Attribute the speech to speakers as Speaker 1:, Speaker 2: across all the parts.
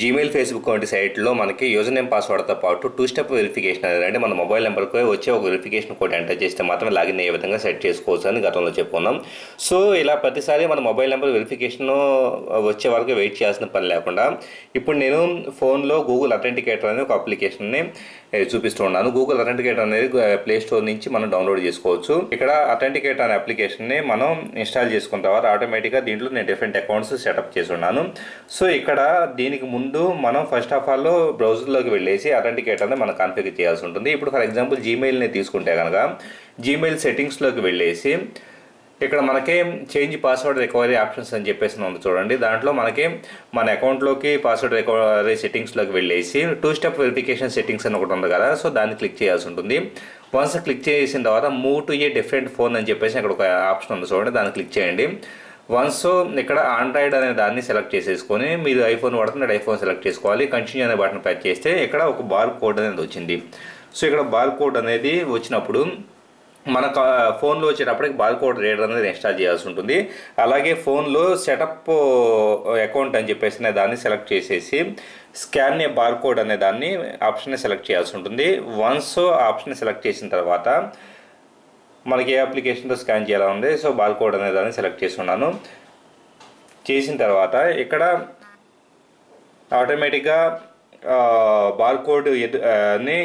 Speaker 1: Gmail Facebook వంటి సైట్లో మనకి యూజర్ నేమ్ పాస్వర్డ్తో పాటు టూ స్టెప్ వెరిఫికేషన్ అనేది అంటే మన మొబైల్ నెంబర్కి వచ్చే ఒక వెరిఫికేషన్ కోడ్ ఎంటర్ చేస్తే మాత్రమే లాగిన్ అయ్యే విధంగా సెట్ చేసుకోవచ్చు అని గతంలో చెప్పుకున్నాం. సో ఇలా ప్రతిసారి మన మొబైల్ నెంబర్ వెరిఫికేషన్ వచ్చే వరకు వెయిట్ చేయాల్సిన పని లేకుండా ఇప్పుడు నేను ఫోన్లో గూగుల్ అథెంటికేటర్ అనే ఒక అప్లికేషన్ని చూపిస్తూ ఉన్నాను. గూగుల్ అథెంటికేటర్ అనేది ప్లే స్టోర్ నుంచి మనం డౌన్లోడ్ చేసుకోవచ్చు. ఇక్కడ అథెంటికేటర్ అనే అప్లికేషన్ని మనం ఇన్స్టాల్ చేసుకున్న తర్వాత ఆటోమేటిక్గా దీంట్లో నేను డిఫరెంట్ అకౌంట్స్ సెటప్ చేసి ఉన్నాను. సో ఇక్కడ దీనికి ముందు ముందు మనం ఫస్ట్ ఆఫ్ ఆల్ బ్రౌజర్లోకి వెళ్ళేసి అథెంటికేట్ అనేది మనం కాన్ఫిగర్ చేయాల్సి ఉంటుంది. ఇప్పుడు ఫర్ ఎగ్జాంపుల్ జీమెయిల్ని తీసుకుంటే కనుక జీమెయిల్ సెట్టింగ్స్లోకి వెళ్ళేసి ఇక్కడ మనకి చేంజ్ పాస్వర్డ్ రికవరీ ఆప్షన్స్ అని చెప్పేసి ఉంది చూడండి. దాంట్లో మనకి మన అకౌంట్లోకి పాస్వర్డ్ రికవరీ సెట్టింగ్స్లోకి వెళ్ళేసి టూ స్టెప్ వెరిఫికేషన్ సెట్టింగ్స్ అని ఒకటి ఉంది కదా సో దాన్ని క్లిక్ చేయాల్సి ఉంటుంది. వన్స్ క్లిక్ చేసిన తర్వాత move to a different phone అని చెప్పేసి అక్కడ ఒక ఆప్షన్ ఉంది చూడండి. దాన్ని క్లిక్ చేయండి. వన్స్ ఇక్కడ ఆండ్రాయిడ్ అనే దాన్ని సెలెక్ట్ చేసేసుకొని మీరు ఐఫోన్ వాడుతున్న ఐఫోన్ సెలెక్ట్ చేసుకోవాలి. కంటిన్యూ అనే బటన్ ప్యాక్ చేస్తే ఇక్కడ ఒక బార్ కోడ్ అనేది వచ్చింది. సో ఇక్కడ బార్ కోడ్ అనేది వచ్చినప్పుడు మన ఫోన్లో వచ్చేటప్పటికి బార్ కోడ్ రీడర్ అనేది ఇన్స్టాల్ చేయాల్సి ఉంటుంది. అలాగే ఫోన్లో సెటప్ అకౌంట్ అని చెప్పేసి అనే దాన్ని సెలెక్ట్ చేసేసి స్కాన్ ఏ బార్ కోడ్ అనే దాన్ని ఆప్షన్ సెలెక్ట్ చేయాల్సి ఉంటుంది. వన్స్ ఆప్షన్ సెలెక్ట్ చేసిన తర్వాత మనకి ఏ అప్లికేషన్తో స్కాన్ చేయాలని సో బార్ కోడ్ అనే దాన్ని సెలెక్ట్ చేసి ఉన్నాను చేసిన తర్వాత ఇక్కడ ఆటోమేటిక్గా బార్కోడ్ ఎదు ని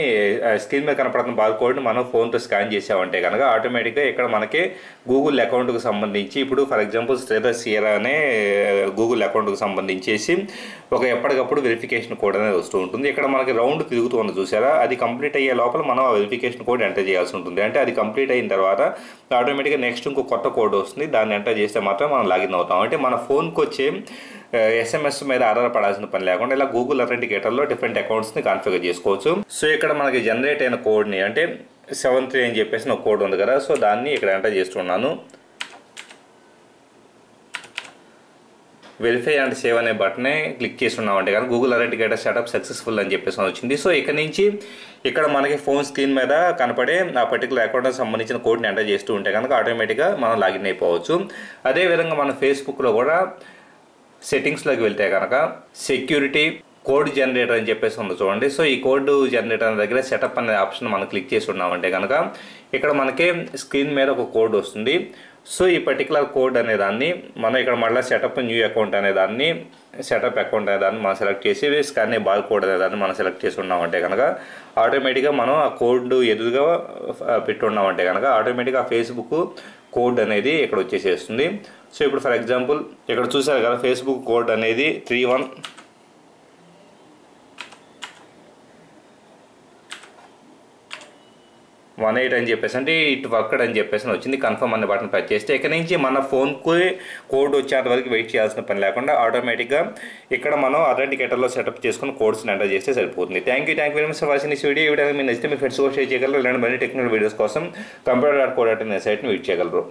Speaker 1: స్క్రీన్ మీద కనపడుతున్న బార్కోడ్ని మనం ఫోన్తో స్కాన్ చేసామంటే కనుక ఆటోమేటిక్గా ఇక్కడ మనకి గూగుల్ అకౌంట్కి సంబంధించి ఇప్పుడు ఫర్ ఎగ్జాంపుల్ శ్రీధర్ సియరా అనే గూగుల్ అకౌంట్కి సంబంధించేసి ఒక ఎప్పటికప్పుడు వెరిఫికేషన్ కోడ్ అనేది వస్తూ ఉంటుంది. ఇక్కడ మనకి రౌండ్ తిరుగుతూ ఉంది చూసారా అది కంప్లీట్ అయ్యే లోపల మనం ఆ వెరిఫికేషన్ కోడ్ ఎంటర్ చేయాల్సి ఉంటుంది. అంటే అది కంప్లీట్ అయిన తర్వాత ఆటోమేటిక్గా నెక్స్ట్ ఇంకో కొత్త కోడ్ వస్తుంది. దాన్ని ఎంటర్ చేస్తే మాత్రం మనం లాగిన్ అవుతాం. అంటే మన ఫోన్కి వచ్చే ఎస్ఎంఎస్ మీద ఆధారపడాల్సిన పని లేకుండా ఇలా గూగుల్ అథెంటికేటర్లో డిఫరెంట్ అకౌంట్స్ని కాన్ఫిగర్ చేసుకోవచ్చు. సో ఇక్కడ మనకి జనరేట్ అయిన కోడ్ని అంటే సెవెన్ త్రీ అని చెప్పేసి ఒక కోడ్ ఉంది కదా. సో దాన్ని ఇక్కడ ఎంటర్ చేస్తున్నాను. వెరిఫై అండ్ సేవ్ అనే బటనే క్లిక్ చేస్తున్నామంటే కానీ గూగుల్ అథెంటికేటర్ సెటప్ సక్సెస్ఫుల్ అని చెప్పేసి వచ్చింది. సో ఇక్కడ నుంచి ఇక్కడ మనకి ఫోన్ స్క్రీన్ మీద కనపడే ఆ పర్టికులర్ అకౌంట్కి సంబంధించిన కోడ్ని ఎంటర్ చేస్తూ ఉంటే కనుక ఆటోమేటిక్గా మనం లాగిన్ అయిపోవచ్చు. అదేవిధంగా మన ఫేస్బుక్లో కూడా సెట్టింగ్స్లోకి వెళ్తే కనుక సెక్యూరిటీ కోడ్ జనరేటర్ అని చెప్పేసి ఉంది చూడండి. సో ఈ కోడ్ జనరేటర్ అనే దగ్గర సెటప్ అనే ఆప్షన్ మనం క్లిక్ చేసి ఉన్నామంటే కనుక ఇక్కడ మనకి స్క్రీన్ మీద ఒక కోడ్ వస్తుంది. సో ఈ పర్టికులర్ కోడ్ అనే దాన్ని మనం ఇక్కడ మళ్ళీ సెటప్ న్యూ అకౌంట్ అనే దాన్ని సెటప్ అకౌంట్ అనే దాన్ని మనం సెలెక్ట్ చేసి స్కాన్ బార్ కోడ్ అనే దాన్ని మనం సెలెక్ట్ చేసి ఉన్నామంటే కనుక ఆటోమేటిక్గా మనం ఆ కోడ్ ఎదురుగా పెట్టున్నామంటే కనుక ఆటోమేటిక్గా ఫేస్బుక్ కోడ్ అనేది ఇక్కడ వచ్చేసేస్తుంది. సో ఇప్పుడు ఫర్ ఎగ్జాంపుల్ ఇక్కడ చూసారు కదా ఫేస్బుక్ కోడ్ అనేది త్రీ వన్ వన్ ఎయిట్ అని చెప్పేసి అంటే ఇటు వర్క్డ్ అని చెప్పేసి వచ్చింది. కన్ఫర్మ్ అనే బటన్ ప్రెస్ చేస్తే ఇక్కడ నుంచి మన ఫోన్కి కోడ్ వచ్చేంత వరకు వెయిట్ చేయాల్సిన పని లేకుండా ఆటోమేటిక్గా ఇక్కడ మనం అథెంటికేటర్లో సెటప్ చేసుకుని కోడ్స్ని ఎంటర్ చేస్తే సరిపోతుంది. Thank you thank you very much for watching this video video నచ్చితే మీ ఫ్రెండ్స్ కూడా షేర్ చేయగలరు. ఇలాంటి మరిన్ని టెక్నికల్ వీడియోస్ కోసం కంప్యూటర్ డాట్ కోడ్ అనే సైట్ని వెయిట్ చేయగలరు.